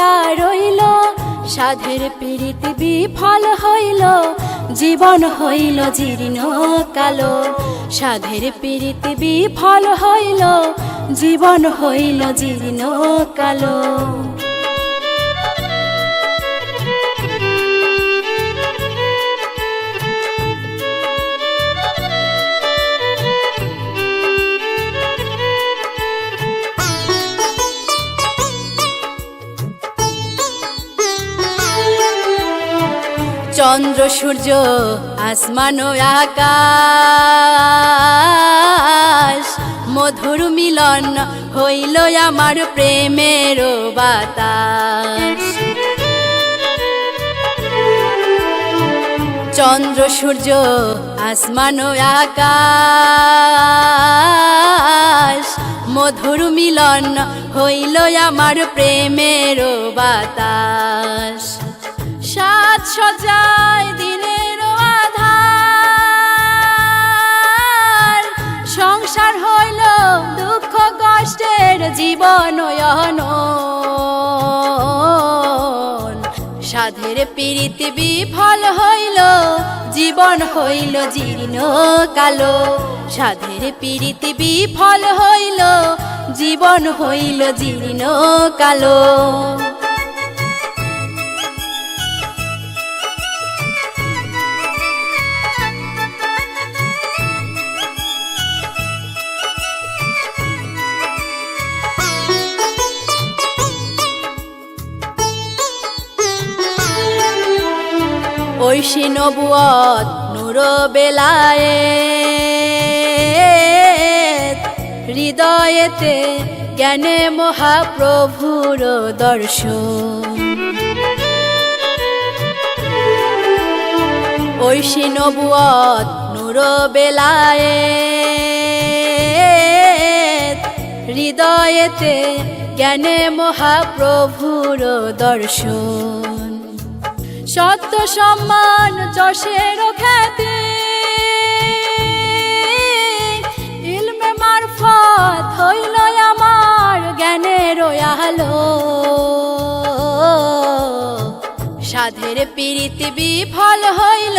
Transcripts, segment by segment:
পইরা রইল, সাধের পীড়িত বিফল হইল, জীবন হইল জীর্ণ কালো। সাধের পীড়িত বিফল হইল, জীবন হইল জীর্ণ কালো। চন্দ্র, সূর্য, আসমান আকাশ, মধুর মিলন হইল আমার প্রেমের বাতাস। চন্দ্র, সূর্য, আসমান আকাশ, মধুর মিলন হইল আমার প্রেমের বাতাস। সজায় দিনের আধার। সংসার হইল দুঃখ কষ্টের জীবন সাধের পীড়িত বিফল হইল, জীবন হইল জীর্ণ কালো। সাধের পীড়িত বিফল হইল, জীবন হইল জীর্ণ কালো। ঐশী নবুয়ত নূর বেলায়ে হৃদয়েতে জ্ঞানে মহাপ্রভুর দর্শন। ঐশী নবুয়ত নূর বেলায়ে হৃদয়েতে জ্ঞানে মহাপ্রভুর দর্শন। সত্য সম্মান যশের খ্যাতি। ইলমে মারফত হইল আমার জ্ঞানের আলো। সাধের পীড়িত বিফল হইল,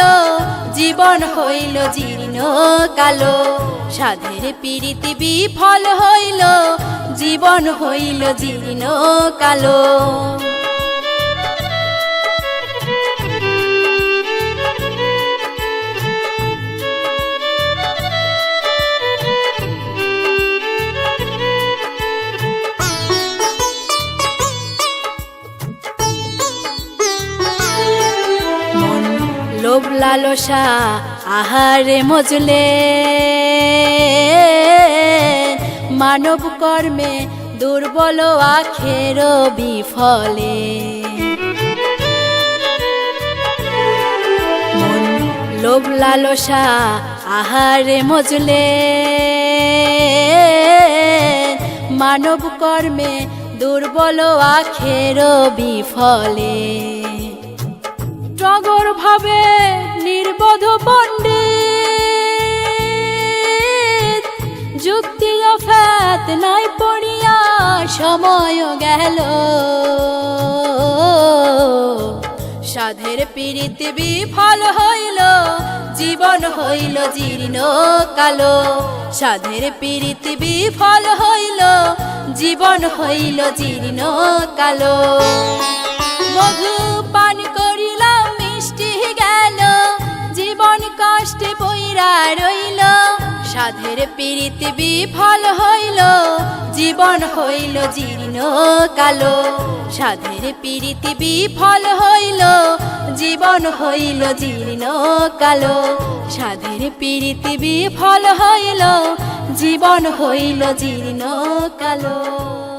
জীবন হইল জীর্ণ কালো। সাধের পীড়িত বিফল হইল, জীবন হইল জীর্ণ কালো। লোভ লালসা আহারে মজলে। মানব কর্মে দুর্বল আখের বিফলে। লোভ লালসা আহারে মজলে। মানব কর্মে দুর্বল আখের বিফলে। ভাবে নির্বোধ পণ্ডিত, যুক্তি ও ফ্যাত নাই পড়িয়া, সময় গেল। সাধের পীড়িত বিফল হইল, জীবন হইল জীর্ণ কালো। সাধের পীড়িত বিফল হইল, জীবন হইল জীর্ণ কালো। মধু সাধের ফল হইল, জীবন হইল জীর্ণ কালো। সাধের পৃথিবী ফল হইল, জীবন হইল জীর্ণ কালো। সাধের পৃথিবী ফল হইল, জীবন হইল জীর্ণ কালো।